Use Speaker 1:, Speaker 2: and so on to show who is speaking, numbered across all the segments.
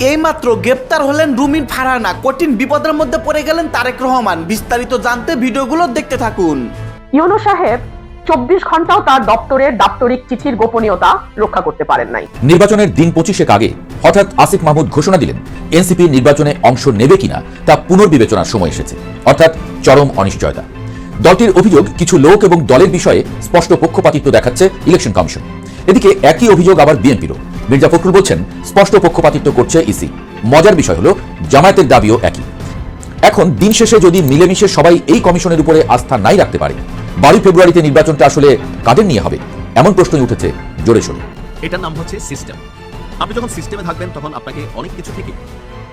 Speaker 1: এইমাত্র গ্রেপ্তার হলেন রুমিন ফারহানা কঠিন বিপদের মধ্যে পড়ে গেলেন তারেক রহমান। বিস্তারিত জানতে ভিডিওগুলো দেখতে থাকুন।
Speaker 2: ইউনু সাহেব চব্বিশ ঘন্টাও তার দপ্তরের দাপ্তরিক চিঠির গোপনীয়তা রক্ষা করতে পারেন নাই।
Speaker 3: নির্বাচনের দিন পঁচিশেক আগে হঠাৎ আসিফ মাহমুদ ঘোষণা দিলেন এনসিপি নির্বাচনে অংশ নেবে কিনা তা পুনর্বিবেচনার সময় এসেছে। অর্থাৎ চরম অনিশ্চয়তা। দলটির অভিযোগ, কিছু লোক এবং দলের বিষয়ে স্পষ্ট পক্ষপাতিত্ব দেখাচ্ছে ইলেকশন কমিশন। এদিকে একই অভিযোগ আবার বিএনপিরও। মির্জা ফখরুল বলছেন, স্পষ্ট পক্ষপাতিত্ব করছে ইসি। মজার বিষয় হলো, জামায়াতের দাবিও একই। এখন দিন শেষে যদি মিলেমিশে সবাই এই কমিশনের উপরে আস্থা নাই রাখতে পারে, বারোই ফেব্রুয়ারিতে নির্বাচনটা আসলে কাদের নিয়ে হবে? এমন প্রশ্নই উঠেছে জোরে সোরে।
Speaker 4: এটার নাম হচ্ছে সিস্টেম। আপনি যখন সিস্টেমে থাকবেন, তখন আপনাকে অনেক কিছু থেকে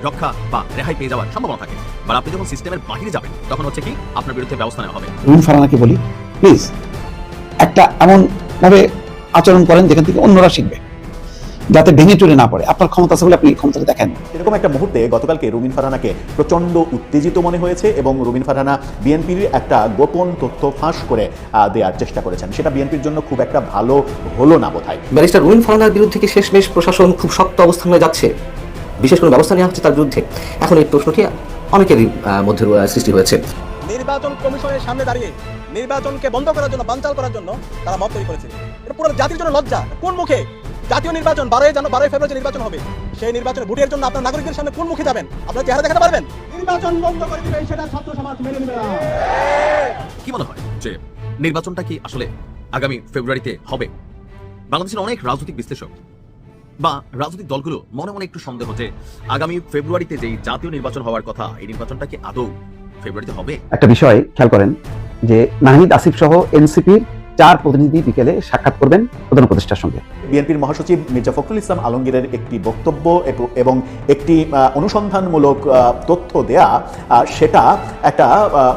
Speaker 4: রক্ষা বা রেহাই পেয়ে যাওয়ার সম্ভাবনা থাকে। বা আপনি যখন সিস্টেমের বাহিরে যাবেন তখন হচ্ছে কি আপনার বিরুদ্ধে ব্যবস্থা নেওয়া হবে।
Speaker 5: রুম ফারানাকে বলি প্লিজ একটা এমন ভাবে আচরণ করেন যেখান থেকে অন্যরা শিখবে। যাতে ভেঙে চুরে না পড়ে। আপনার ক্ষমতা আছে বলে আপনি ক্ষমতাটা দেখেন।
Speaker 6: এরকম একটা মুহূর্তে গতকালকে রুমিন ফারহানাকে প্রচণ্ড উত্তেজিত মনে হয়েছে এবং রুমিন ফারহানা বিএনপির একটা গোপন তথ্য ফাঁস করে দেওয়ার চেষ্টা করেছেন। সেটা বিএনপির জন্য খুব একটা ভালো হলো না বোধহয়।
Speaker 7: ব্যারিস্টার রুইন ফারহানার বিরুদ্ধে কি শেষমেশ প্রশাসন খুব শক্ত অবস্থানে যাচ্ছে? বিশেষ কোনো ব্যবস্থা নেওয়া হচ্ছে তার বিরুদ্ধে? এখন এই প্রশ্নটি অনেকেরই মধ্যে সৃষ্টি হয়েছে।
Speaker 8: নির্বাচন কমিশনের সামনে দাঁড়িয়ে নির্বাচনকে বন্ধ করার জন্য বানচাল করার জন্য তারা মত তৈরি করেছে। এটা পুরো জাতির জন্য লজ্জা। কোন মুখে? জাতীয় নির্বাচন বারোই জানো বারোই ফেব্রুয়ারি নির্বাচন হবে সেই নির্বাচনে ভোটের জন্য আপনার নাগরিকদের সামনে কোন মুখে যাবেন? আপনারা চেহারা দেখাতে পারবেন? নির্বাচন বন্ধ করে দিবেন সেটা ছাত্র সমাজ মেনে নেবে না।
Speaker 4: কি মনে হয় যে নির্বাচনটা কি আসলে আগামী ফেব্রুয়ারিতে হবে? বাংলাদেশের অনেক রাজনৈতিক বিশ্লেষক বা রাজনৈতিক দলগুলো মনে মনে একটু সন্দেহ যে আগামী ফেব্রুয়ারিতে যেই জাতীয় নির্বাচন হওয়ার কথা, এই নির্বাচনটা কি আদৌ ফেব্রুয়ারিতে হবে?
Speaker 5: একটা বিষয় খেয়াল করেন যে নাহিদ আসিফ সহ এনসিপির চার প্রতিনিধি বিকেলে সাক্ষাৎ করবেন প্রধান উপদেষ্টার সঙ্গে।
Speaker 6: বিএনপির মহাসচিব মির্জা ফখরুল ইসলাম আলমগীরের একটি বক্তব্য এবং একটি অনুসন্ধানমূলক তথ্য দেয়া সেটা একটা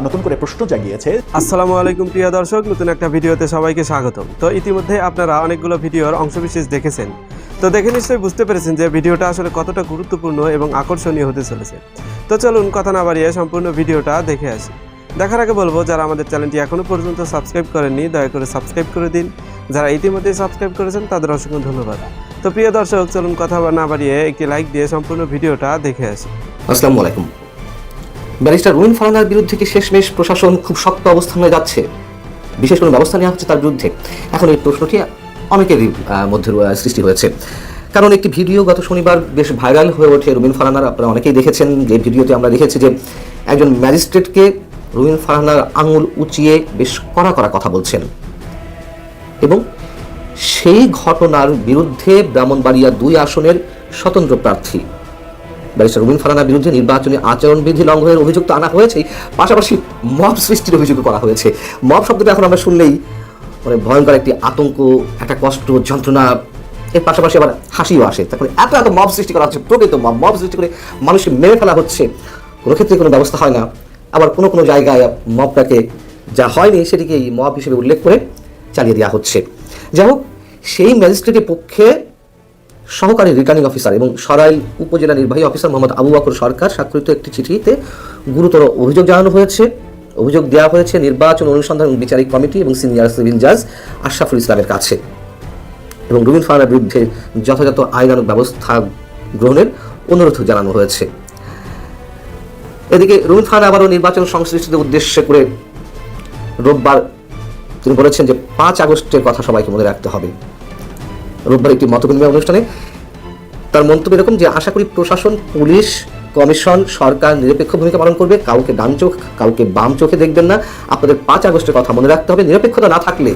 Speaker 6: নতুন করে প্রশ্ন জাগিয়েছে।
Speaker 9: আসসালামু আলাইকুম প্রিয় দর্শক নতুন একটা ভিডিওতে সবাইকে স্বাগতম। তো ইতিমধ্যে আপনারা অনেকগুলো ভিডিওর অংশবিশেষ দেখেছেন। তো দেখে নিশ্চয়ই বুঝতে পেরেছেন যে ভিডিওটা আসলে কতটা গুরুত্বপূর্ণ এবং আকর্ষণীয় হতে চলেছে। তো চলুন কথা না বাড়িয়ে সম্পূর্ণ ভিডিওটা দেখে আসি। দেখার আগে বলব যারা আমাদের চ্যানেলটি এখনও পর্যন্ত সাবস্ক্রাইব করেননি দয়া করে সাবস্ক্রাইব করে দিন। যারা ইতিমধ্যে সাবস্ক্রাইব করেছেন তাদের অসংখ্য ধন্যবাদ। তো প্রিয় দর্শক চলুন কথা না বাড়িয়ে একটি লাইক দিয়ে সম্পূর্ণ ভিডিওটা দেখে আসি।
Speaker 7: আসসালামু আলাইকুম। ব্যারিস্টার রুইন ফারহানার বিরুদ্ধে কি শেষমেশ প্রশাসন খুব শক্ত অবস্থানে যাচ্ছে? বিশেষ কোনো ব্যবস্থা নেওয়া হচ্ছে তার বিরুদ্ধে? এখন এই প্রশ্নটি অনেকেরই আহ, মধ্যে সৃষ্টি হয়েছে। কারণ একটি ভিডিও গত শনিবার বেশ ভাইরাল হয়ে ওঠে রুমিন ফারহানার আপনারা অনেকেই দেখেছেন যে ভিডিওতে আমরা দেখেছি যে একজন ম্যাজিস্ট্রেটকে রুমিন ফারহানার আঙুল উঁচিয়ে বেশ কড়া কড়া কথা বলছেন। এবং সেই ঘটনার বিরুদ্ধে ব্রাহ্মণবাড়িয়া দুই আসনের স্বতন্ত্র প্রার্থী। ব্যারিস্টার রুবিন ফারানার বিরুদ্ধে নির্বাচনী আচরণবিধি লঙ্ঘনের অভিযোগ তো আনা হয়েছেই পাশাপাশি মব সৃষ্টির অভিযোগ করা হয়েছে। মব শব্দটা এখন আমরা শুনলেই মানে ভয়ঙ্কর একটি আতঙ্ক, একটা কষ্ট, যন্ত্রণা, এর পাশাপাশি আবার হাসিও আসে। তারপরে এত এত মব সৃষ্টি করা হচ্ছে, প্রকৃত মব মব সৃষ্টি করে মানুষকে মেরে ফেলা হচ্ছে, কোনো ক্ষেত্রে কোনো ব্যবস্থা হয় না। আবার কোনো কোনো জায়গায় মবটাকে যা হয়নি সেটিকে এই মব হিসেবে উল্লেখ করে চালিয়ে দেওয়া হচ্ছে। যাই হোক, সেই ম্যাজিস্ট্রেটের পক্ষে সহকারী রিটার্নিং অফিসার এবং সরাইল উপজেলা নির্বাহী অফিসার মোহাম্মদ আবু বকর সরকার স্বাক্ষরিত একটি চিঠিতে গুরুতর অভিযোগ জানানো হয়েছে। অভিযোগ দেওয়া হয়েছে নির্বাচন অনুসন্ধান এবং বিচারিক কমিটি এবং সিনিয়র সিভিল জাজ আশরাফুল ইসলামের কাছে। এবং রুবিন ফারানার বিরুদ্ধে যথাযথ আইনানুগ ব্যবস্থা গ্রহণের অনুরোধ জানানো হয়েছে। এদিকে রুবিন ফারানা আবারও নির্বাচন সংশ্লিষ্টদের উদ্দেশ্যে করে রোববার তিনি বলেছেন যে পাঁচ আগস্টের কথা সবাইকে মনে রাখতে হবে। রোববার একটি মতবিনিময় অনুষ্ঠানে তার মন্তব্য এরকম যে আশা করি প্রশাসন, পুলিশ, কমিশন, সরকার নিরপেক্ষ ভূমিকা পালন করবে। কাউকে ডান চোখ, কাউকে বাম চোখে দেখবেন না। আপনাদের পাঁচ আগস্টের কথা মনে রাখতে হবে। নিরপেক্ষতা না থাকলে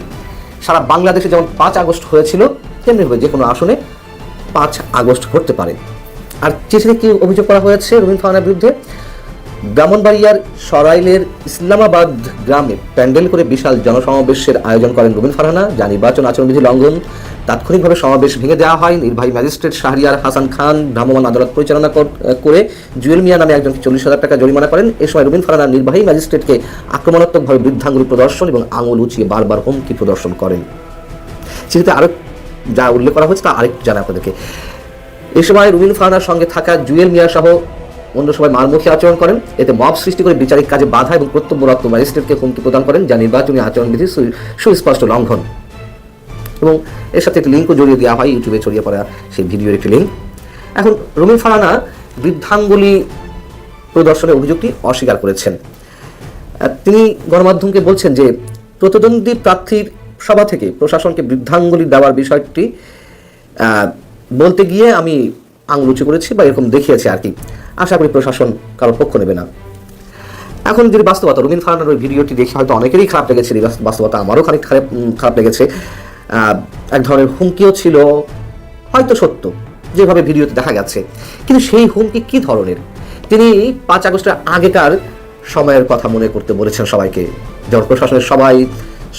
Speaker 7: সারা বাংলাদেশে যেমন পাঁচ আগস্ট হয়েছিল, তেমনি যে কোনো আসনে পাঁচ আগস্ট ঘটতে পারে। আর চিঠিতে কি অভিযোগ করা হয়েছে রবীন্দ্র বিরুদ্ধে? ব্রাহ্মণবাড়িয়ার সরাইলের ইসলামাবাদ গ্রামে প্যান্ডেল করে বিশাল জনসমাবেশের আয়োজন করেন রুবিন ফারহানা, যা নির্বাচন আচরণবিধি লঙ্ঘন। তাৎক্ষণিকভাবে সমাবেশ ভেঙে দেওয়া হয়। নির্বাহী ম্যাজিস্ট্রেট শাহরিয়ার হাসান খান ভ্রাম্যমাণ আদালত পরিচালনা করে জুয়েল মিয়া নামে একজনকে চল্লিশ হাজার টাকা জরিমানা করেন। এ সময় রুবিন ফারহানা নির্বাহী ম্যাজিস্ট্রেটকে আক্রমণাত্মকভাবে বৃদ্ধাঙ্গুলি প্রদর্শন এবং আঙুল উঁচিয়ে বারবার হুমকি প্রদর্শন করেন। চিঠিতে আরও যা উল্লেখ করা হয়েছে তা আরেকটু জানা আপনাদেরকে। এ সময় রুবিন ফারহানার সঙ্গে থাকা জুয়েল মিয়া সহ অন্য সবাই মারমুখী আচরণ করেন। এতে মব সৃষ্টি করে বিচারিক কাজে বাধা এবং কর্তব্যরত ম্যাজিস্ট্রেটকে হুমকি প্রদান করেন, যা নির্বাচনী আচরণবিধি সুস্পষ্ট লঙ্ঘন। এবং এর সাথে একটি লিঙ্কও জড়িয়ে দেওয়া হয়, ইউটিউবে ছড়িয়ে পড়া সেই ভিডিওর একটি লিঙ্ক। এখন রুমিন ফারানা বৃদ্ধাঙ্গুলি প্রদর্শনের অভিযোগটি অস্বীকার করেছেন। তিনি গণমাধ্যমকে বলছেন যে, প্রতিদ্বন্দ্বী প্রার্থীর সভা থেকে প্রশাসনকে বৃদ্ধাঙ্গুলি দেওয়ার বিষয়টি বলতে গিয়ে আমি আঙুল উঁচু করেছি বা এরকম দেখিয়েছি আর কি। আশা করি প্রশাসন কারোর পক্ষ নেবে না। এখন যদি বাস্তবতা রুমিন ফারানার ওই ভিডিওটি দেখে হয়তো অনেকেরই খারাপ লেগেছে বাস্তবতা আমারও খানিক খারাপ খারাপ লেগেছে। এক ধরনের হুমকিও ছিল, হয়তো সত্য, যেভাবে ভিডিওতে দেখা গেছে। কিন্তু সেই হুমকি কি ধরনের? তিনি পাঁচ আগস্টের আগেকার সময়ের কথা মনে করতে বলেছেন সবাইকে, যখন প্রশাসনের সবাই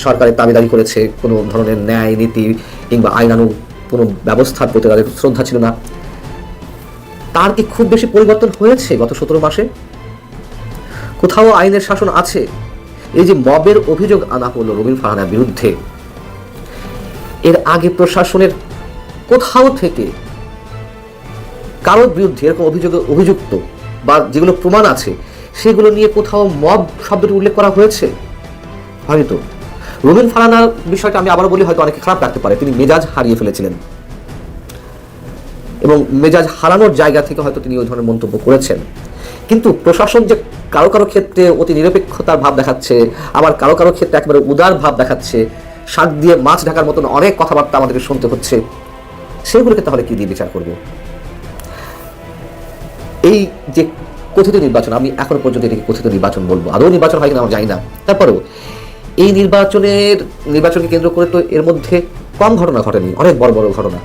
Speaker 7: সরকারের দাবিদারি করেছে, কোনো ধরনের ন্যায় নীতি কিংবা আইনানু কোনো ব্যবস্থার প্রতি তাদের শ্রদ্ধা ছিল না। তার কি খুব বেশি পরিবর্তন হয়েছে গত সতেরো মাসে? কোথাও আইনের শাসন আছে? এই যে মবের অভিযোগ আনা হলো রবিন ফারহানার বিরুদ্ধে, এর আগে প্রশাসনের কোথাও থেকে কারোর বিরুদ্ধে এরকম অভিযোগ, অভিযুক্ত বা যেগুলো প্রমাণ আছে, সেগুলো নিয়ে কোথাও মব শব্দটি উল্লেখ করা হয়েছে? হয়তো রবিন ফারানার বিষয়টা আমি আবার বলি, হয়তো অনেকে খারাপ লাগতে পারে। তিনি মেজাজ হারিয়ে ফেলেছিলেন। এবং মেজাজ হারানোর জায়গা থেকে হয়তো তিনি ওই ধরনের মন্তব্য করেছেন। কিন্তু প্রশাসন যে কারও কারও ক্ষেত্রে অতি নিরপেক্ষতার ভাব দেখাচ্ছে, আবার কারও কারও ক্ষেত্রে একেবারে উদার ভাব দেখাচ্ছে, শাক দিয়ে মাছ ঢাকার মতন অনেক কথাবার্তা আমাদেরকে শুনতে হচ্ছে। সেগুলোকে তাহলে কি দিয়ে বিচার করব? এই যে কথিত নির্বাচন, আমি এখনও পর্যন্ত এটাকে কথিত নির্বাচন বলব। আদৌ নির্বাচন হয় কিনা, আমরা জানি না। তারপরেও, এই নির্বাচনের, নির্বাচনকে কেন্দ্র করে তো এর মধ্যে কম ঘটনা ঘটেনি, অনেক বড় বড় ঘটনা।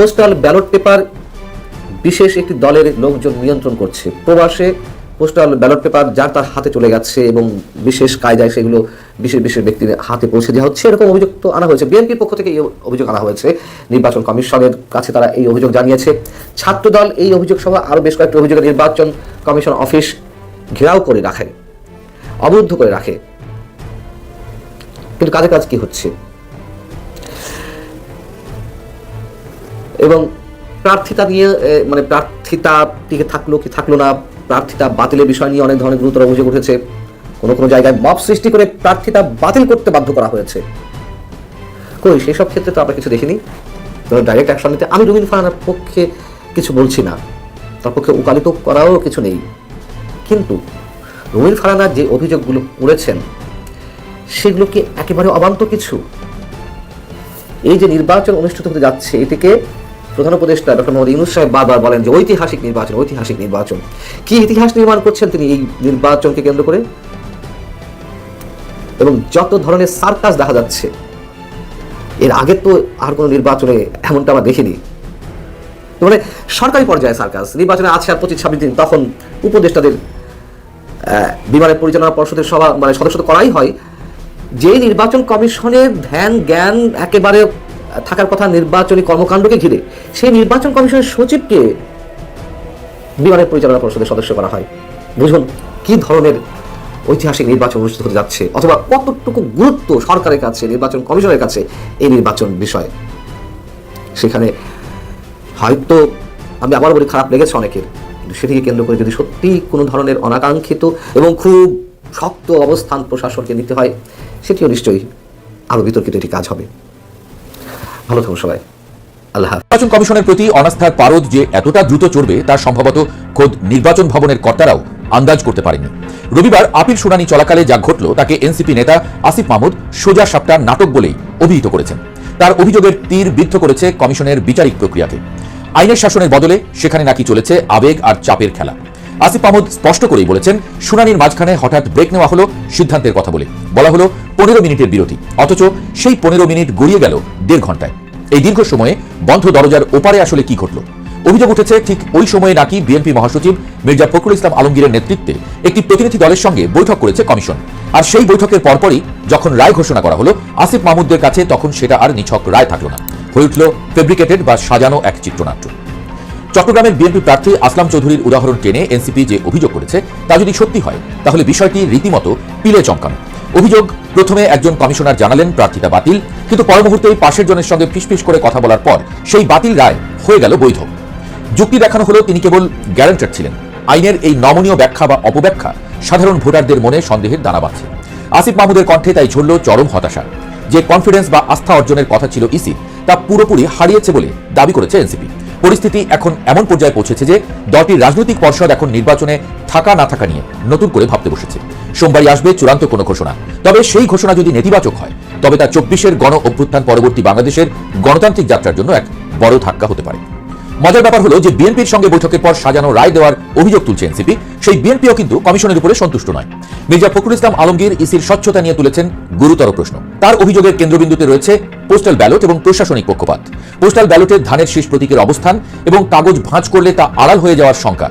Speaker 7: পোস্টাল ব্যালট পেপার, বিশেষ একটি দলের লোকজন নিয়ন্ত্রণ করছে। প্রবাসে পোস্টাল ব্যালট পেপার যার তার হাতে চলে যাচ্ছে এবং বিশেষ কায়দায় সেগুলো বিশেষ বিশেষ ব্যক্তির হাতে পৌঁছে দেওয়া হচ্ছে, এরকম অভিযোগ তো আনা হয়েছে। বিএনপির পক্ষ থেকে এই অভিযোগ আনা হয়েছে। নির্বাচন কমিশনের কাছে তারা এই অভিযোগ জানিয়েছে। ছাত্রদল এই অভিযোগ সহ আরও বেশ কয়েকটি অভিযোগে নির্বাচন কমিশন অফিস ঘেরাও করে রাখে, অবরুদ্ধ করে রাখে। কিন্তু কাজে কাজ কি হচ্ছে? এবং প্রার্থিতা নিয়ে মানে প্রার্থিতা টিকে থাকল কি থাকল না, প্রার্থিতা বাতিলের বিষয় নিয়ে অনেক ধরনের গুরুতর অভিযোগ উঠেছে। কোনো কোনো জায়গায় মব সৃষ্টি করে প্রার্থিতা বাতিল করতে বাধ্য করা হয়েছে। কই, সেসব ক্ষেত্রে তো আমরা কিছু দেখিনি। ডাইরেক্ট অ্যাকশন নিতে আমি রবীন্দ্র ফারানার পক্ষে কিছু বলছি না। তার পক্ষে উকালিত করাও কিছু নেই। কিন্তু রবীন্দ্র ফারানা যে অভিযোগগুলো করেছেন, সেগুলো কি একেবারে অবান্তর কিছু? এই যে নির্বাচন অনুষ্ঠিত হতে যাচ্ছে, এটিকে প্রধান উপদেষ্টা ডক্টর মোহাম্মদ ইউনুস সাহেব বারবার বলেন যে ঐতিহাসিক নির্বাচন ঐতিহাসিক নির্বাচন। কি ইতিহাস নির্মাণ করছেন তিনি এই নির্বাচনকে কেন্দ্র করে? এবং যত ধরনের সার্কাস দেখা যাচ্ছে, এর আগে তো আর কোনো নির্বাচনে এমনটা আমরা দেখিনি। মানে সরকারি পর্যায়ে সার্কাস, নির্বাচনে আছে আর পঁচিশ, ছাব্বিশ দিন, তখন উপদেষ্টাদের বিমানের পরিচালনা পর্ষদের সভা মানে সদস্য করাই হয়। যে নির্বাচন কমিশনের ধ্যান, জ্ঞান একেবারে থাকার কথা নির্বাচনী কর্মকাণ্ডকে ঘিরে সেই নির্বাচন কমিশনের সচিবকে বিমানের পরিচালনা পরিষদের সদস্য করা হয়। বুঝুন, কি ধরনের ঐতিহাসিক নির্বাচন অনুষ্ঠিত হতে যাচ্ছে অথবা কতটুকু গুরুত্ব সরকারের কাছে, নির্বাচন কমিশনের কাছে এই নির্বাচন বিষয়? সেখানে হয়তো আমি আবার বলি, খারাপ লেগেছে অনেকের। কিন্তু সেটিকে কেন্দ্র করে যদি সত্যি কোনো ধরনের অনাকাঙ্ক্ষিত এবং খুব শক্ত অবস্থান প্রশাসনকে নিতে হয়, সেটিও নিশ্চয়ই আরও বিতর্কিত একটি কাজ হবে। ভালো থাকুন সবাই। আল্লাহ
Speaker 3: নির্বাচন কমিশনের প্রতি অনাস্থার পারদ যে এতটা দ্রুত চড়বে, তার সম্ভবত খোদ নির্বাচন ভবনের কর্তারাও আন্দাজ করতে পারেননি রবিবার আপিল শুনানি চলাকালে যা ঘটল, তাকে এনসিপি নেতা আসিফ মাহমুদ সোজা সাপটা নাটক বলেই অভিহিত করেছেন। তার অভিযোগের তীর বিদ্ধ করেছে কমিশনের বিচারিক প্রক্রিয়াকে। আইনের শাসনের বদলে সেখানে নাকি চলেছে আবেগ আর চাপের খেলা। আসিফ মাহমুদ স্পষ্ট করেই বলেছেন, শুনানির মাঝখানে হঠাৎ ব্রেক নেওয়া হলো সিদ্ধান্তের কথা বলে। বলা হলো, পনেরো মিনিটের বিরতি, অথচ সেই পনেরো মিনিট গড়িয়ে গেল দেড় ঘন্টায় এই দীর্ঘ সময়ে বন্ধ দরজার ওপারে আসলে কি ঘটল? অভিযোগ উঠেছে, ঠিক ওই সময়ে নাকি বিএনপি মহাসচিব মির্জা ফখরুল ইসলাম আলমগীরের নেতৃত্বে একটি প্রতিনিধি দলের সঙ্গে বৈঠক করেছে কমিশন। আর সেই বৈঠকের পরপরই যখন রায় ঘোষণা করা হলো, আসিফ মাহমুদদের কাছে তখন সেটা আর নিছক রায় থাকল না। হয়ে উঠল ফেব্রিকেটেড বা সাজানো এক চিত্রনাট্য। চট্টগ্রামের বিএনপি প্রার্থী আসলাম চৌধুরীর উদাহরণ টেনে এনসিপি যে অভিযোগ করেছে তা যদি সত্যি হয়, তাহলে বিষয়টি রীতিমতো পিলে চমকানো। অভিযোগ, প্রথমে একজন কমিশনার জানালেন প্রার্থিতা বাতিল, কিন্তু পর মুহূর্তেই পাশের জনের সঙ্গে ফিসফিস করে কথা বলার পর সেই বাতিল রায় হয়ে গেল বৈধ। যুক্তি দেখানো হলো তিনি কেবল গ্যারান্টার ছিলেন। আইনের এই নমনীয় ব্যাখ্যা বা অপব্যাখ্যা সাধারণ ভোটারদের মনে সন্দেহের দানা বাঁধছে। আসিফ মাহমুদের কণ্ঠে তাই ঝরল চরম হতাশা। যে কনফিডেন্স বা আস্থা অর্জনের কথা ছিল ইসি তা পুরোপুরি হারিয়েছে বলে দাবি করেছে এনসিপি। পরিস্থিতি এখন এমন পর্যায়ে পৌঁছেছে যে দলটির রাজনৈতিক পর্ষদ এখন নির্বাচনে থাকা না থাকা নিয়ে নতুন করে ভাবতে বসেছে। সোমবারই আসবে চূড়ান্ত কোনো ঘোষণা। তবে সেই ঘোষণা যদি নেতিবাচক হয়, তবে তা চব্বিশের গণ অভ্যুত্থান পরবর্তী বাংলাদেশের গণতান্ত্রিক যাত্রার জন্য এক বড় ধাক্কা হতে পারে। মজার ব্যাপার হলো যে বিএনপির সঙ্গে বৈঠকের পর সাজানো রায় দেওয়ার অভিযোগ তুলছে এনসিপি, সেই বিএনপিও কিন্তু কমিশনের উপরে সন্তুষ্ট নয়। মির্জা ফখরুল ইসলাম আলমগীর ইসির স্বচ্ছতা নিয়ে তুলেছেন গুরুতর প্রশ্ন। তার অভিযোগের কেন্দ্রবিন্দুতে রয়েছে পোস্টাল ব্যালট এবং প্রশাসনিক পক্ষপাত। পোস্টাল ব্যালটের ধানের শীষ প্রতীকের অবস্থান এবং কাগজ ভাঁজ করলে তা আড়াল হয়ে যাওয়ার শঙ্কা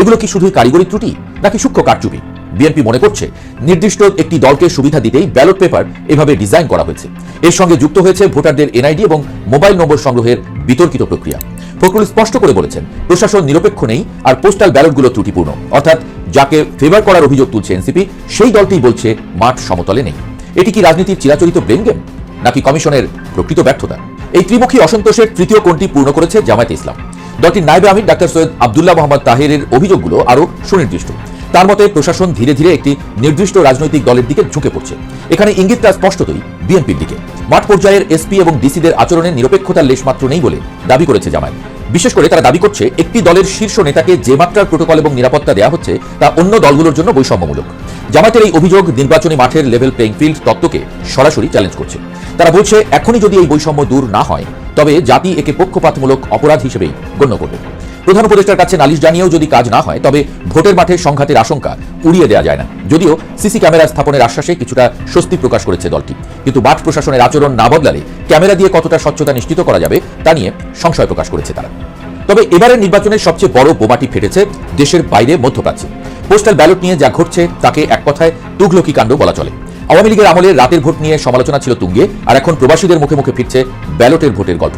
Speaker 3: এগুলো কি শুধুই কারিগরি ত্রুটি, নাকি সূক্ষ্ম কারচুপি? বিএনপি মনে করছে নির্দিষ্ট একটি দলকে সুবিধা দিতেই ব্যালট পেপার এভাবে ডিজাইন করা হয়েছে। এর সঙ্গে যুক্ত হয়েছে ভোটারদের এনআইডি এবং মোবাইল নম্বর সংগ্রহের বিতর্কিত প্রক্রিয়া। ফখরুল স্পষ্ট করে বলেছেন, প্রশাসন নিরপেক্ষ নেই আর পোস্টাল ব্যালটগুলো ত্রুটিপূর্ণ। অর্থাৎ যাকে ফেভার করার অভিযোগ তুলছে এনসিপি, সেই দলটিই বলছে মাঠ সমতলে নেই। এটি কি রাজনীতির চিরাচরিত ব্লেম গেম, নাকি কমিশনের প্রকৃত ব্যর্থতা? এই ত্রিমুখী অসন্তোষের তৃতীয় কোণটি পূর্ণ করেছে জামায়াতে ইসলাম। দলটির নায়েবে আমির ডাক্তার সৈয়দ আবদুল্লাহ মোহাম্মদ তাহেরের অভিযোগগুলো আরও সুনির্দিষ্ট। তার মতে প্রশাসন ধীরে ধীরে একটি নির্দিষ্ট রাজনৈতিক দলের দিকে ঝুঁকে পড়ছে। এখানে ইঙ্গিতটা স্পষ্টতই বিএনপির দিকে। মাঠ পর্যায়ের এসপি এবং ডিসিদের আচরণে নিরপেক্ষতার লেশমাত্র নেই বলে দাবি করেছে জামায়াত। বিশেষ করে তারা দাবি করছে, একটি দলের শীর্ষ নেতাকে যে মাত্রার প্রোটোকল এবং নিরাপত্তা দেওয়া হচ্ছে, তা অন্য দলগুলোর জন্য বৈষম্যমূলক। জামায়াতের এই অভিযোগ নির্বাচনী মাঠের লেভেল প্লেইং ফিল্ড তত্ত্বকে সরাসরি চ্যালেঞ্জ করছে। তারা বলছে, এখনই যদি এই বৈষম্য দূর না হয়, তবে জাতি একে পক্ষপাতমূলক অপরাধ হিসেবেই গণ্য করবে। প্রধান উপদেষ্টার কাছে নালিশ জানিয়েও যদি কাজ না হয়, তবে ভোটের মাঠে সংঘাতের আশঙ্কা উড়িয়ে দেওয়া যায় না। যদিও সিসি ক্যামেরা স্থাপনের আশ্বাসে কিছুটা স্বস্তি প্রকাশ করেছে দলটি। কিন্তু মাঠ প্রশাসনের আচরণ না বদলালে ক্যামেরা দিয়ে কতটা স্বচ্ছতা নিশ্চিত করা যাবে, তা নিয়ে সংশয় প্রকাশ করেছে তারা। তবে এবারের নির্বাচনের সবচেয়ে বড় বোমাটি ফেটেছে দেশের বাইরে মধ্যপ্রাচ্যে। পোস্টাল ব্যালট নিয়ে যা ঘটছে, তাকে এক কথায় তুঘলকি কাণ্ড বলা চলে। আওয়ামী লীগের আমলে রাতের ভোট নিয়ে সমালোচনা ছিল তুঙ্গে, আর এখন প্রবাসীদের মুখে মুখে ফিরছে ব্যালটের ভোটের গল্প।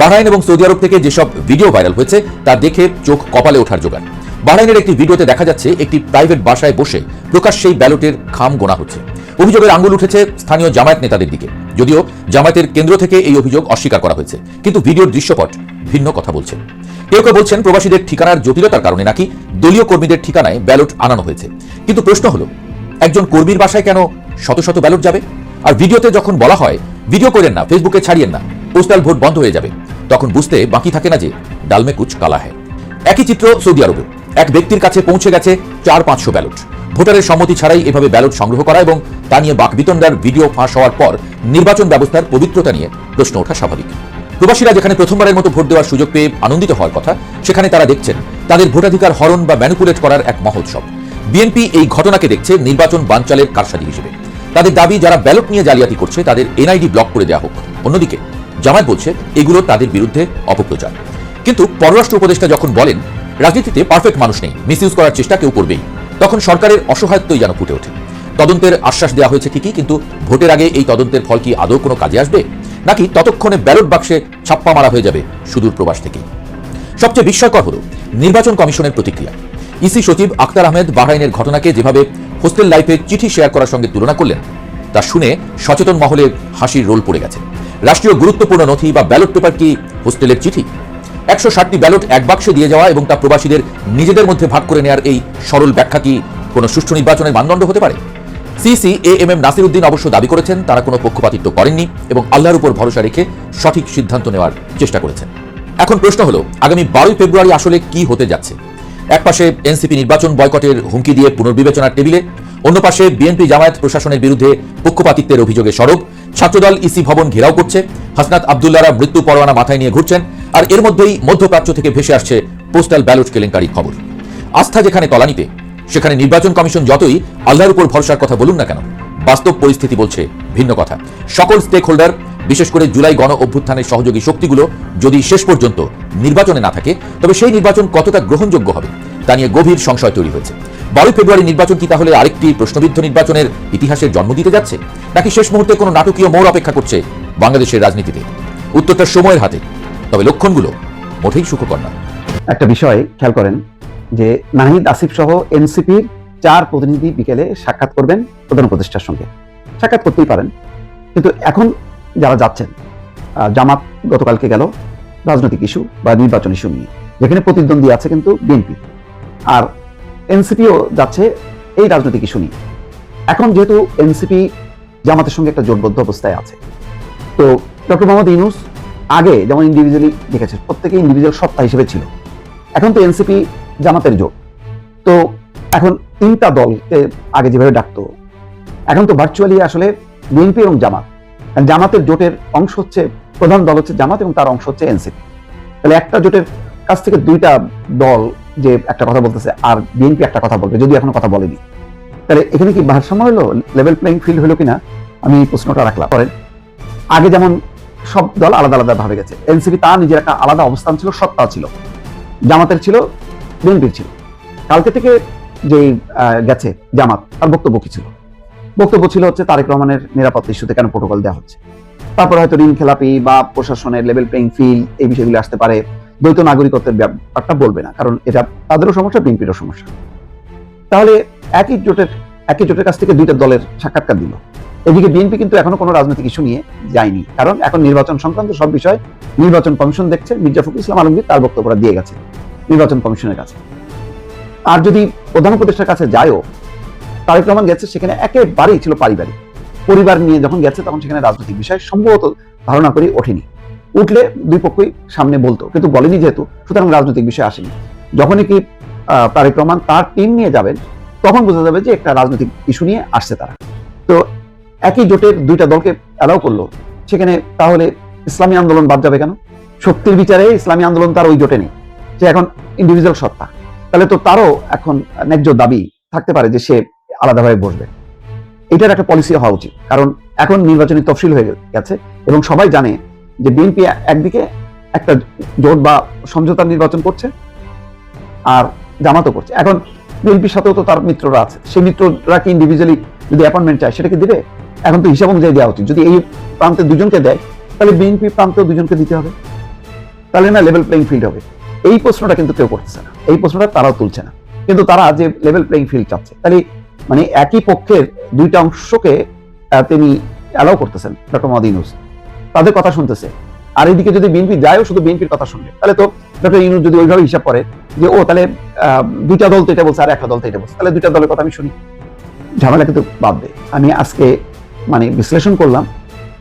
Speaker 3: বাহরাইন এবং সৌদি আরব থেকে যেসব ভিডিও ভাইরাল হয়েছে, তা দেখে চোখ কপালে ওঠার জোগান বাহরাইনের একটি ভিডিওতে দেখা যাচ্ছে, একটি প্রাইভেট বাসায় বসে প্রকাশ্যেই ব্যালটের খাম গোনা হচ্ছে। অভিযোগের আঙ্গুল উঠেছে স্থানীয় জামায়াত নেতাদের দিকে। যদিও জামায়াতের কেন্দ্র থেকে এই অভিযোগ অস্বীকার করা হয়েছে, কিন্তু ভিডিওর দৃশ্যপট ভিন্ন কথা বলছে। কেউ কেউ বলছেন, প্রবাসীদের ঠিকানার জটিলতার কারণে নাকি দলীয় কর্মীদের ঠিকানায় ব্যালট আনানো হয়েছে। কিন্তু প্রশ্ন হলো, একজন কর্মীর বাসায় কেন শত শত ব্যালট যাবে? আর ভিডিওতে যখন বলা হয়, ভিডিও করেন না, ফেসবুকে ছাড়িয়েন না, পোস্টাল ভোট বন্ধ হয়ে যাবে। তখন বুঝতে বাকি থাকে না যে ডালমে কুচ কালা হ্যায়। একই চিত্র সৌদি আরবে। এক ব্যক্তির কাছে পৌঁছে গেছে চার পাঁচশো ব্যালট। ভোটারের সম্মতি ছাড়াই এভাবে ব্যালট সংগ্রহ করা এবং তা নিয়ে বাকবিতণ্ডার ভিডিও ফাঁস হওয়ার পর নির্বাচন ব্যবস্থার পবিত্রতা নিয়ে প্রশ্ন ওঠা স্বাভাবিক। প্রবাসীরা যেখানে প্রথমবারের মতো ভোট দেওয়ার সুযোগ পেয়ে আনন্দিত হওয়ার কথা, সেখানে তারা দেখছেন তাদের ভোটাধিকার হরণ বা ম্যানুপুলেট করার এক মহোৎসব। বিএনপি এই ঘটনাকে দেখছে নির্বাচন বানচালের কারসাজি হিসেবে। তাদের দাবি, যারা ব্যালট নিয়ে জালিয়াতি করছে, তাদের এনআইডি ব্লক করে দেওয়া হোক। অন্যদিকে জামায়াত বলছে, এগুলো তাদের বিরুদ্ধে অপপ্রচার। কিন্তু পররাষ্ট্র উপদেষ্টা যখন বলেন, রাজনীতিতে পারফেক্ট মানুষ নেই মিসইউজ করার চেষ্টা কেউ করবেই, তখন সরকারের অসহায়ত্বই যেন ফুটে ওঠে। তদন্তের আশ্বাস দেওয়া হয়েছে ঠিকই, কিন্তু ভোটের আগে এই তদন্তের ফল কি আদৌ কোনো কাজে আসবে? নাকি ততক্ষণে ব্যালট বাক্সে ছাপ্পা মারা হয়ে যাবে সুদূর প্রবাস থেকে সবচেয়ে বিস্ময়কর হল, নির্বাচন কমিশনের প্রতিক্রিয়া। ইসি সচিব আক্তার আহমেদ বাহরাইনের ঘটনাকে যেভাবে হোস্টেল লাইফে চিঠি শেয়ার করার সঙ্গে তুলনা করলেন, তা শুনে সচেতন মহলে হাসির রোল পড়ে গেছে। রাষ্ট্রীয় গুরুত্বপূর্ণ নথি বা ব্যালট পেপার কি হোস্টেলের চিঠি? একশো ষাটটি ব্যালট এক বাক্সে দিয়ে যাওয়া এবং তা প্রবাসীদের নিজেদের মধ্যে ভাগ করে নেওয়ার এই সরল ব্যাখ্যা কি কোনো সুষ্ঠু নির্বাচনের মানদণ্ড হতে পারে? CC A M M Nasir Uddin অবশ্য দাবি করেছেন, তারা কোনো পক্ষপাতিত্ব করেননি এবং আল্লাহর উপর ভরসা রেখে সঠিক সিদ্ধান্ত নেওয়ার চেষ্টা করেছেন। এখন প্রশ্ন হলো, আগামী বারোই ফেব্রুয়ারি আসলে কি হতে যাচ্ছে? এক পাশে এনসিপি নির্বাচন বয়কটের হুমকি দিয়ে পুনর্বিবেচনার টেবিলে, অন্য পাশে বিএনপি জামায়াত প্রশাসনের বিরুদ্ধে পক্ষপাতিত্বের অভিযোগে সরব ছাত্রদল ইসি ভবন ঘেরাও করছে। হাসনাত আবদুল্লারা মৃত্যু পরোয়ানা মাথায় নিয়ে ঘুরছেন আর এর মধ্যেই মধ্যপ্রাচ্য থেকে ভেসে আসছে পোস্টাল ব্যালট কেলেঙ্কারি খবর। আস্থা যেখানে তলানিতে, সেখানে নির্বাচন কমিশন যতই আল্লাহর উপর ভরসার কথা বলুন না কেন, বাস্তব পরিস্থিতি বলছে ভিন্ন কথা। সকল স্টেক হোল্ডার বিশেষ করে জুলাই গণ অভ্যুত্থানের সহযোগী শক্তিগুলো যদি শেষ পর্যন্ত নির্বাচনে না থাকে, তবে সেই নির্বাচন কতটা গ্রহণযোগ্য হবে, তা নিয়ে গভীর সংশয় তৈরি হয়েছে। বারোই ফেব্রুয়ারি নির্বাচন কি তাহলে আরেকটি প্রশ্নবিদ্ধ নির্বাচনের ইতিহাসের জন্ম দিতে যাচ্ছে? নাকি শেষ মুহূর্তে কোনো নাটকীয় মোড় অপেক্ষা করছে বাংলাদেশের রাজনীতিতে? উত্তরটা সময়ের হাতে। তবে লক্ষণগুলো মোটেই সুখকর না
Speaker 5: একটা বিষয় খেয়াল করেন যে নাহিদ আসিফ সহ এনসিপির চার প্রতিনিধি বিকেলে সাক্ষাৎ করবেন প্রধান উপদেষ্টার সঙ্গে। সাক্ষাৎ করতেই পারেন। কিন্তু এখন যারা যাচ্ছেন জামাত গতকালকে গেল রাজনৈতিক ইস্যু বা নির্বাচন ইস্যু নিয়ে। যেখানে প্রতিদ্বন্দ্বী আছে কিন্তু বিএনপি। আর এনসিপিও যাচ্ছে, এই রাজনৈতিক ইস্যু নিয়ে। এখন যেহেতু এনসিপি জামাতের সঙ্গে একটা জোটবদ্ধ অবস্থায় আছে, তো ডক্টর মোহাম্মদ ইউনুস আগে যেমন ইন্ডিভিজুয়ালি দেখেছে প্রত্যেকে ইন্ডিভিজুয়াল সত্তা হিসেবে ছিল। এখন তো এনসিপি জামাতের জোট। তো এখন তিনটা দলকে আগে যেভাবে ডাকতো, এখন তো ভার্চুয়ালি আসলে বিএনপি এবং জামাত। জামাতের জোটের অংশ হচ্ছে, প্রধান দল হচ্ছে জামাত এবং তার অংশ হচ্ছে এনসিপি। তাহলে একটা জোটের কাছ থেকে দুইটা দল যে একটা কথা বলতেছে আর বিএনপি একটা কথা বলবে যদি এখনও কথা বলেনি। তাহলে এখানে কি ভারসাম্য হলো? লেভেল প্লেইং ফিল্ড হলো কিনা? আমি এই প্রশ্নটা রাখলাম। করেন আগে যেমন সব দল আলাদা আলাদা ভাবে গেছে। এনসিপি তার নিজের একটা আলাদা অবস্থান ছিল, সত্তা ছিল। জামাতের ছিল, বিএনপির ছিল। কালকে থেকে যে গেছে জামাত, তার বক্তব্য কি ছিল? বক্তব্য ছিল হচ্ছে তারেক রহমানের নিরাপত্তা ইস্যুতে কেন প্রোটোকল দেওয়া হচ্ছে? তারপর হয়তো ঋণ খেলাপি বা প্রশাসনের লেভেল প্লেইং ফিল্ড এই বিষয়গুলো আসতে পারে। দ্বৈত নাগরিকত্বের ব্যাপারটা বলবে না, কারণ এটা তাদেরও সমস্যা, বিএনপিরও সমস্যা। তাহলে একই জোটের একই জোটের কাছ থেকে দুইটা দলের সাক্ষাৎকার দিল। এদিকে বিএনপি কিন্তু এখনও কোনো রাজনৈতিক ইস্যু নিয়ে যায়নি, কারণ এখন নির্বাচন সংক্রান্ত সব বিষয় নির্বাচন কমিশন দেখছে, মির্জা ফখরুল ইসলাম আলমগীর তার বক্তব্যটা দিয়ে গেছে, নির্বাচন কমিশনের কাছে। আর যদি প্রধান উপদেষ্টার কাছে যায়ও, তারেক রহমান গেছে সেখানে একেবারেই ছিল পারিবারিক। পরিবার নিয়ে যখন গেছে তখন সেখানে রাজনৈতিক বিষয় সম্ভবত ধারণা করি ওঠেনি। উঠলে দুই পক্ষই সামনে বলতো, কিন্তু বলেনি যেহেতু, সুতরাং রাজনৈতিক বিষয় আসেনি। যখনই কি তারেক রহমান তার টিম নিয়ে যাবেন, তখন বোঝা যাবে যে একটা রাজনৈতিক ইস্যু নিয়ে আসছে তারা। তো একই জোটের দুইটা দলকে অ্যালাউ করল, সেখানে তাহলে ইসলামী আন্দোলন বাদ যাবে কেন? শক্তির বিচারে ইসলামী আন্দোলন তার ওই জোটে নেই, যে এখন ইন্ডিভিজুয়াল সত্তা। তাহলে তো তারও এখন ন্যায্য দাবি থাকতে পারে যে সে আলাদাভাবে বসবে। এটার একটা পলিসি হওয়া উচিত, কারণ এখন নির্বাচনী তফসিল হয়ে গেছে, এবং সবাই জানে যে বিএনপি একদিকে একটা জোট বা সমঝোতার নির্বাচন করছে আর জামাতও করছে। এখন বিএনপির সাথেও তো তার মিত্ররা আছে। সেই মিত্ররা কি ইন্ডিভিজুয়ালি যদি অ্যাপয়েন্টমেন্ট চায় সেটাকে দিবে? এখন তো হিসাব অনুযায়ী দেওয়া উচিত। যদি এই প্রান্তে দুজনকে দেয়, তাহলে বিএনপি প্রান্তেও দুজনকে দিতে হবে। তাহলে না লেভেল প্লেইং ফিল্ড হবে। এই প্রশ্নটা কিন্তু কেউ করতেছে না। এই প্রশ্নটা তারাও তুলছে না। কিন্তু তারা যে লেভেল প্লেইং ফিল্ড চাচ্ছে, তাহলে মানে একই পক্ষের দুইটা অংশকে তিনি অ্যালাউ করতেছেন ডক্টর ইউনুস। তাদের কথা শুনতেছে। আর এদিকে যদি বিএনপি যায়ও শুধু বিএনপির কথা শুনবে। তাহলে তো ডক্টর ইউনুস যদি ওইভাবে হিসাব করে যে, ও, তাহলে দুইটা দল তো এটা বলছে, আর একটা দল তো এটা বলছে, তাহলে দুইটা দলের কথা আমি শুনি। ঝামেলা কিন্তু দে। আমি আজকে মানে বিশ্লেষণ করলাম,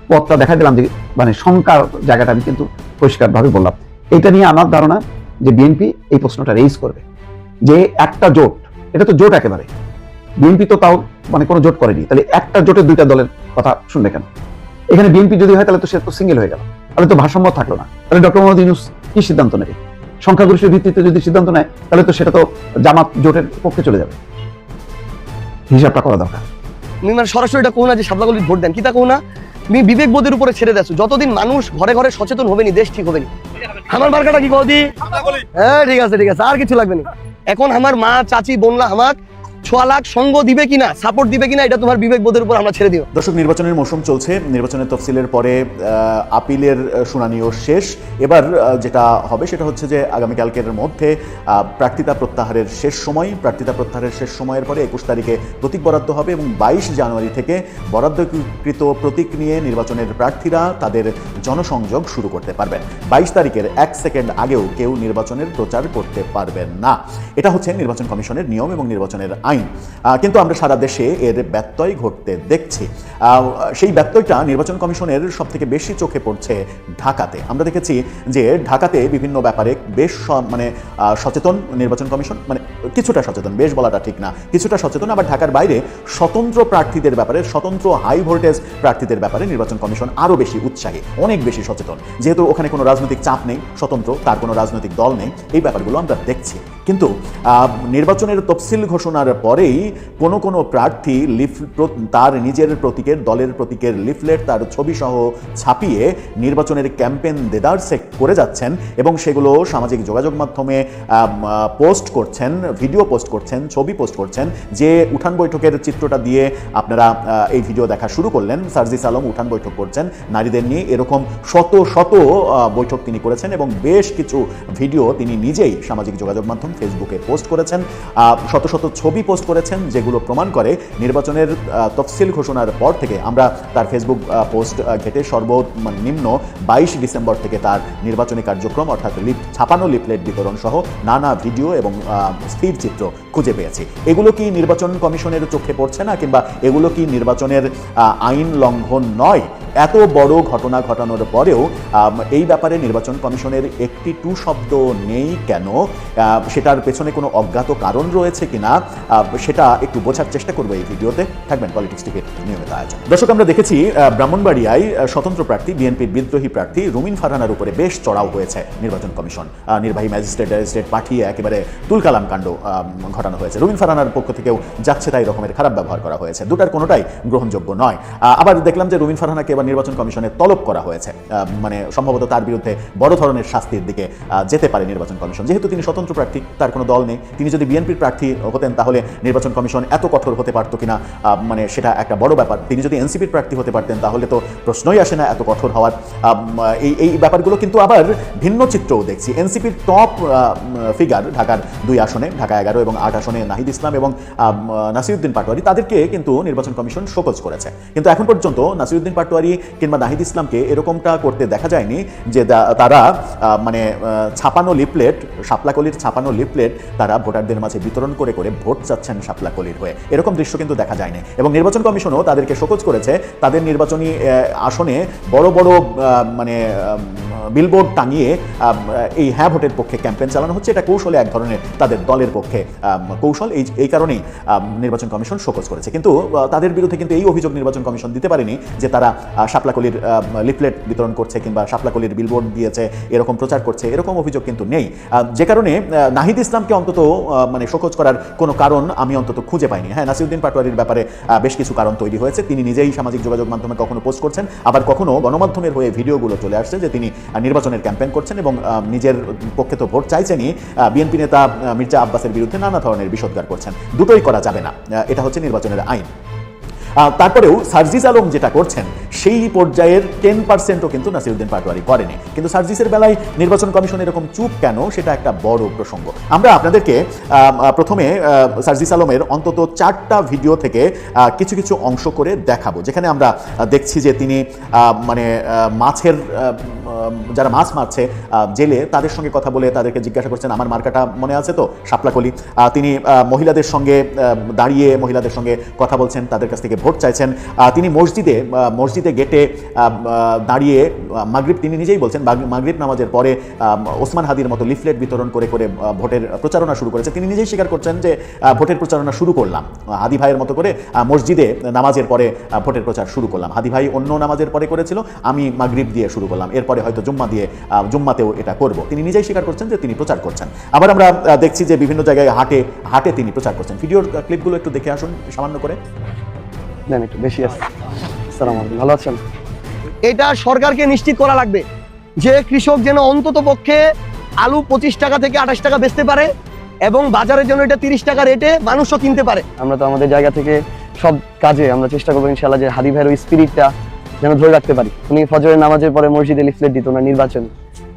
Speaker 5: পথটা দেখা দিলাম যে মানে শঙ্কার জায়গাটা আমি কিন্তু পরিষ্কারভাবে বললাম। এটা নিয়ে আমার ধারণা যে বিএনপি এই প্রশ্নটা রেইজ করবে। যে একটা জোট, এটা তো জোট একেবারে। বিএনপি তো তাও মানে কোনো জোট করেনি। তাহলে একটা জোটের দুইটা দলের কথা শুনবে কেন? এখানে বিএনপি যদি হয় তাহলে তো সে তো সিঙ্গেল হয়ে গেল। তাহলে তো ভারসাম্য থাকল না। তাহলে ডক্টর মোহাম্মদ ইউনুস কি সিদ্ধান্ত নেবে? সংখ্যাগরিষ্ঠের ভিত্তিতে যদি সিদ্ধান্ত নেয় তাহলে তো সেটা তো জামাত জোটের পক্ষে চলে যাবে। হিসাবটা করা দরকার।
Speaker 10: তুমি মানে সরাসরি এটা কোনা যে সাবলাগুলি ভোট দেন। কি তা কোনা তুমি বিবেক বোধের উপরে ছেড়ে দেছো যতদিন মানুষ ঘরে ঘরে সচেতন হবে নি দেশ ঠিক হবে নি আমার কি কদি হ্যাঁ ঠিক আছে ঠিক আছে। আর কিছু লাগবে না। এখন আমার মা চাচি বোনলা আমার ছোয়া লাখ সঙ্গ দিবে কিনা সাপোর্ট দিবে কিনা, এটা তোমার উপর আমরা ছেড়ে
Speaker 6: নির্বাচনের মৌসুম চলছে। নির্বাচনের পরে আপিলের শুনানিও শেষ। এবার যেটা হবে সেটা হচ্ছে যে আগামীকালকের মধ্যে প্রার্থিতা প্রত্যাহারের শেষ সময়। প্রার্থিতা প্রত্যাহারের শেষ সময়ের পরে একুশ তারিখে প্রতীক বরাদ্দ হবে এবং বাইশ জানুয়ারি থেকে বরাদ্দকৃত প্রতীক নিয়ে নির্বাচনের প্রার্থীরা তাদের জনসংযোগ শুরু করতে পারবেন। বাইশ তারিখের এক সেকেন্ড আগেও কেউ নির্বাচনের প্রচার করতে পারবেন না। এটা হচ্ছে নির্বাচন কমিশনের নিয়ম এবং নির্বাচনের আইন। আহ, কিন্তু আমরা সারা দেশে এর ব্যত্যয় ঘটতে দেখছি। সেই ব্যত্যয়টা নির্বাচন কমিশনের সব থেকে বেশি চোখে পড়ছে ঢাকাতে। আমরা দেখেছি যে ঢাকাতে বিভিন্ন ব্যাপারে বেশ মানে সচেতন নির্বাচন কমিশন মানে কিছুটা সচেতন বেশ বলাটা ঠিক না কিছুটা সচেতন আবার ঢাকার বাইরে স্বতন্ত্র প্রার্থীদের ব্যাপারে স্বতন্ত্র হাই ভোল্টেজ প্রার্থীদের ব্যাপারে নির্বাচন কমিশন আরও বেশি উৎসাহী অনেক বেশি সচেতন। যেহেতু ওখানে কোনো রাজনৈতিক চাপ নেই স্বতন্ত্র তার কোনো রাজনৈতিক দল নেই এই ব্যাপারগুলো আমরা দেখছি। কিন্তু নির্বাচনের তফসিল ঘোষণার পরেই কোনো কোনো প্রার্থী লিফ তার নিজের প্রতীকের, দলের প্রতীকের লিফলেট, তার ছবি সহ ছাপিয়ে নির্বাচনের ক্যাম্পেন দেদারসে করে যাচ্ছেন এবং সেগুলো সামাজিক যোগাযোগ মাধ্যমে পোস্ট করছেন, ভিডিও পোস্ট করছেন, ছবি পোস্ট করছেন, যে উঠান বৈঠকের চিত্রটা দিয়ে আপনারা এই ভিডিও দেখা শুরু করলেন। সার্জিস আলম উঠান বৈঠক করছেন। নারীদের নিয়ে এরকম শত শত বৈঠক তিনি করেছেন এবং বেশ কিছু ভিডিও তিনি নিজেই সামাজিক যোগাযোগ মাধ্যম ফেসবুকে পোস্ট করেছেন। শত শত ছবি পোস্ট করেছেন যেগুলো প্রমাণ করে নির্বাচনের তফসিল ঘোষণার পর থেকে আমরা তার ফেসবুক পোস্ট ঘেটে সর্বনিম্ন বাইশ ডিসেম্বর থেকে তার নির্বাচনী কার্যক্রম অর্থাৎ লিপ, ছাপানো লিফলেট বিতরণ সহ নানা ভিডিও এবং স্থির চিত্র খুঁজে পেয়েছি। এগুলো কি নির্বাচন কমিশনের চোখে পড়ছে না কিংবা এগুলো কি নির্বাচনের আইন লঙ্ঘন নয়? এত বড় ঘটনা ঘটানোর পরেও এই ব্যাপারে নির্বাচন কমিশনের একটি টু শব্দ নেই কেন? সেটার পেছনে কোনো অজ্ঞাত কারণ রয়েছে কিনা? সেটা একটু বোঝার চেষ্টা করব এই ভিডিওতে। থাকবেন পলিটিক্স টিভির নিয়মিত আয়োজন। দর্শক, আমরা দেখেছি ব্রাহ্মণবাড়িয়ায় স্বতন্ত্র প্রার্থী বিএনপির বিদ্রোহী প্রার্থী রুমিন ফারহানার উপরে বেশ চড়াও হয়েছে নির্বাচন কমিশন। নির্বাহী ম্যাজিস্ট্রেট ম্যাজিস্ট্রেট পাঠিয়ে একেবারে তুলকালাম কাণ্ড ঘটানো হয়েছে। রুমিন ফারহানার পক্ষ থেকেও যাচ্ছে তাই রকমের খারাপ ব্যবহার করা হয়েছে। দুটার কোনোটাই গ্রহণযোগ্য নয়। আবার দেখলাম যে রুমিন ফারহানাকে এবার নির্বাচন কমিশনে তলব করা হয়েছে। মানে সম্ভবত তার বিরুদ্ধে বড় ধরনের শাস্তির দিকে যেতে পারে নির্বাচন কমিশন। যেহেতু তিনি স্বতন্ত্র প্রার্থী, তার কোনো দল নেই। তিনি যদি বিএনপির প্রার্থী হতেন, তাহলে নির্বাচন কমিশন এত কঠোর হতে পারতো কিনা মানে সেটা একটা বড় ব্যাপার। তিনি যদি এনসিপির প্রার্থী হতে পারতেন, তাহলে তো প্রশ্নই আসে না এত কঠোর হওয়ার। এই এই ব্যাপারগুলো কিন্তু আবার ভিন্ন চিত্রও দেখছি। এনসিপির টপ ফিগার ঢাকার দুই আসনে, ঢাকা এগারো এবং আট আসনে নাহিদ ইসলাম এবং নাসিরুদ্দিন পাটোয়ারি, তাদেরকে কিন্তু নির্বাচন কমিশন শোকজ করেছে। কিন্তু এখন পর্যন্ত নাসিরুদ্দিন পাটোয়ারি কিংবা নাহিদ ইসলামকে এরকমটা করতে দেখা যায়নি যে তারা মানে ছাপানো লিফলেট, শাপলাকলির ছাপানো লিপলেট তারা ভোটারদের মাঝে বিতরণ করে করে ভোট চাচ্ছেন শাপলাকলির হয়ে। এরকম দৃশ্য কিন্তু দেখা যায়নি। এবং নির্বাচন কমিশনও তাদেরকে শোকজ করেছে। তাদের নির্বাচনী আসনে বড় বড় মানে বিলবোর্ড টাঙিয়ে এই হ্যাঁ ভোটের পক্ষে ক্যাম্পেন চালানো হচ্ছে। এটা কৌশলে এক ধরনের তাদের দলের পক্ষে কৌশল। এই এই কারণেই নির্বাচন কমিশন শোকজ করেছে। কিন্তু তাদের বিরুদ্ধে কিন্তু এই অভিযোগ নির্বাচন কমিশন দিতে পারেনি যে তারা শাপলাকলির লিফলেট বিতরণ করছে কিংবা শাপলাকলির বিলবোর্ড দিয়েছে, এরকম প্রচার করছে, এরকম অভিযোগ কিন্তু নেই। যে কারণে নাহিদ ইসলামকে অন্তত মানে শোকজ করার কোনো কারণ আমি অন্তত খুঁজে পাইনি। হ্যাঁ নাসিরুদ্দিন পাটোয়ারির ব্যাপারে বেশ কিছু কারণ তৈরি হয়েছে। তিনি নিজেই সামাজিক যোগাযোগ মাধ্যমে কখনো পোস্ট করছেন, আবার কখনো গণমাধ্যমের হয়ে ভিডিওগুলো চলে আসছে যে তিনি নির্বাচনের ক্যাম্পেইন করছেন এবং নিজের পক্ষে তো ভোট চাইছেনই বিএনপি নেতা মির্জা আব্বাসের বিরুদ্ধে নানা ধরনের বিষোদ্গার করছেন। দুটোই করা যাবে না। এটা হচ্ছে নির্বাচনের আইন। তারপরেও সার্জিস আলম যেটা করছেন, সেই পর্যায়ের টেন পার্সেন্টও কিন্তু নাসিরুদ্দিন পাটোয়ারি করেনি। কিন্তু সার্জিসের বেলায় নির্বাচন কমিশন এরকম চুপ কেন, সেটা একটা বড় প্রসঙ্গ। আমরা আপনাদেরকে প্রথমে সার্জিস আলমের অন্তত চারটা ভিডিও থেকে কিছু কিছু অংশ করে দেখাবো। যেখানে আমরা দেখছি যে তিনি মানে মাছের যারা মাছ মারছে জেলে, তাদের সঙ্গে কথা বলে তাদেরকে জিজ্ঞাসা করছেন, আমার মার্কাটা মনে আছে তো? শাপলাকলি তিনি মহিলাদের সঙ্গে দাঁড়িয়ে মহিলাদের সঙ্গে কথা বলছেন, তাদের কাছ থেকে ভোট চাইছেন তিনি মসজিদে মসজিদে গেটে দাঁড়িয়ে মাগরিব তিনি নিজেই বলছেন, মাগ- মাগরিব নামাজের পরে ওসমান হাদির মতো লিফলেট বিতরণ করে করে ভোটের প্রচারণা শুরু করেছে। তিনি নিজেই স্বীকার করছেন যে ভোটের প্রচারণা শুরু করলাম। হাদি ভাইয়ের মতো করে মসজিদে নামাজের পরে ভোটের প্রচার শুরু করলাম। হাদি ভাই অন্য নামাজের পরে করেছিল, আমি মাগরিব দিয়ে শুরু করলাম। এরপরে হয়তো জুম্মা দিয়ে জুম্মাতেও এটা করব। তিনি নিজেই স্বীকার করছেন যে তিনি প্রচার করছেন। আবার আমরা দেখছি যে বিভিন্ন জায়গায় হাটে হাটে তিনি প্রচার করছেন। ভিডিওর ক্লিপগুলো একটু দেখে আসুন, সামান্য করে।
Speaker 10: দেন একটু বেশি আছে। আসসালামু আলাইকুম ভালো আছেন? এটা সরকারকে নিশ্চিত করা লাগবে যে কৃষক যেন অন্তত পক্ষে আলু পঁচিশ টাকা থেকে আঠাশ টাকা বেচতে পারে এবং বাজারের জন্য এটা তিরিশ টাকা রেটে মানুষও কিনতে পারে। আমরা তো আমাদের জায়গা থেকে সব কাজে আমরা চেষ্টা করব ইনশাল্লাহ যে হাদি ভাইয়ের ওই স্পিরিটটা যেন ধরে রাখতে পারি। উনি ফজরের নামাজের পরে মসজিদে লিফলেট দিত না নির্বাচন।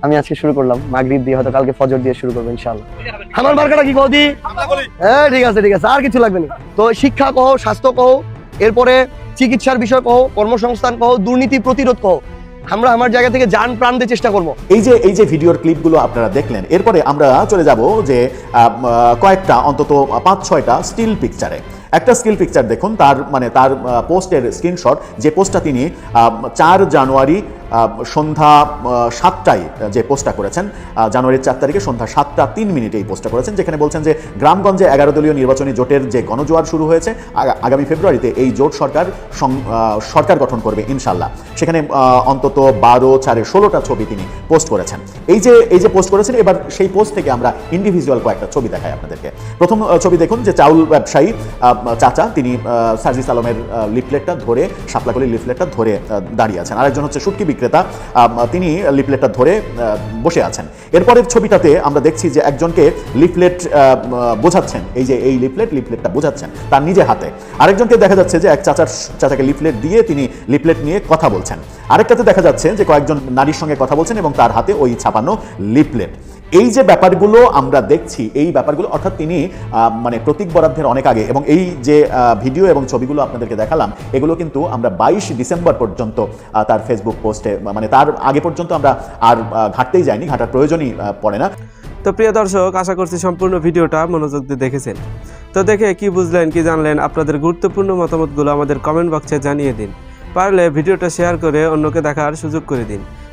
Speaker 10: আমি আজকে শুরু করলাম মাগরিব দিয়ে হয়তো কালকে ফজর দিয়ে শুরু করব ইনশাল্লাহ আমার মার্কাটা কি কদি হ্যাঁ ঠিক আছে ঠিক আছে আর কিছু লাগবে না। তো শিক্ষা কহ স্বাস্থ্য কহ এরপরে চিকিৎসার বিষয় কহ, কর্মসংস্থান কহ, দুর্নীতি প্রতিরোধ কহো। আমরা আমার জায়গা থেকে যান প্রাণ দিয়ে চেষ্টা করব।
Speaker 6: এই যে এই যে ভিডিওর ক্লিপগুলো আপনারা দেখলেন, এরপরে আমরা চলে যাব যে কয়েকটা, অন্তত পাঁচ ছয়টা স্টিল পিকচারে একটা স্কিল পিকচার দেখুন, তার মানে তার পোস্টের স্ক্রিনশট, যে পোস্টটা তিনি চার জানুয়ারি সন্ধ্যা সাতটায় যে পোস্টটা করেছেন জানুয়ারির চার তারিখে সন্ধ্যা সাতটা তিন মিনিটে এই পোস্টটা করেছেন, যেখানে বলছেন যে গ্রামগঞ্জে এগারো দলীয় নির্বাচনী জোটের যে গণজোয়ার শুরু হয়েছে আগামী ফেব্রুয়ারিতে এই জোট সরকার সরকার গঠন করবে ইনশাল্লাহ সেখানে অন্তত বারো চারে ষোলোটা ছবি তিনি পোস্ট করেছেন। এই যে এই যে পোস্ট করেছেন, এবার সেই পোস্ট থেকে আমরা ইন্ডিভিজুয়াল কয়েকটা ছবি দেখাই আপনাদেরকে। প্রথম ছবি দেখুন যে চাউল ব্যবসায়ী চাচা তিনি সার্জিস আলমের আহ, লিফলেটটা ধরে শাপলাকলির লিফলেটটা ধরে দাঁড়িয়ে আছেন। আরেকজন হচ্ছে শুটকি বিক্রেতা তিনি লিফলেটটা ধরে বসে আছেন। এরপরের ছবিটাতে আমরা দেখছি যে একজনকে লিফলেট বোঝাচ্ছেন। এই যে এই লিফলেট লিফলেটটা বোঝাচ্ছেন তার নিজে হাতে। আরেকজনকে দেখা যাচ্ছে যে এক চাচার চাচাকে লিফলেট দিয়ে তিনি লিফলেট নিয়ে কথা বলছেন। আরেকটাতে দেখা যাচ্ছে যে কয়েকজন নারীর সঙ্গে কথা বলছেন এবং তার হাতে ওই ছাপানো লিফলেট। এই যে ব্যাপারগুলো আমরা দেখছি, এই ব্যাপারগুলো, অর্থাৎ তিনি মানে প্রতীক বরাদ্দের অনেক আগে এবং এই যে ভিডিও এবং ছবিগুলো আপনাদেরকে দেখালাম, এগুলো কিন্তু আমরা বাইশ ডিসেম্বর পর্যন্ত তার ফেসবুক পোস্টে মানে তার আগে পর্যন্ত আমরা আর ঘাটতেই যাইনি, ঘাটার প্রয়োজনই পড়ে না।
Speaker 9: তো প্রিয় দর্শক, আশা করছি সম্পূর্ণ ভিডিওটা মনোযোগ দিয়ে দেখেছেন। তো দেখে কি বুঝলেন, কি জানলেন, আপনাদের গুরুত্বপূর্ণ মতামতগুলো আমাদের কমেন্ট বক্সে জানিয়ে দিন। পারলে ভিডিওটা শেয়ার করে অন্যকে দেখার সুযোগ করে দিন।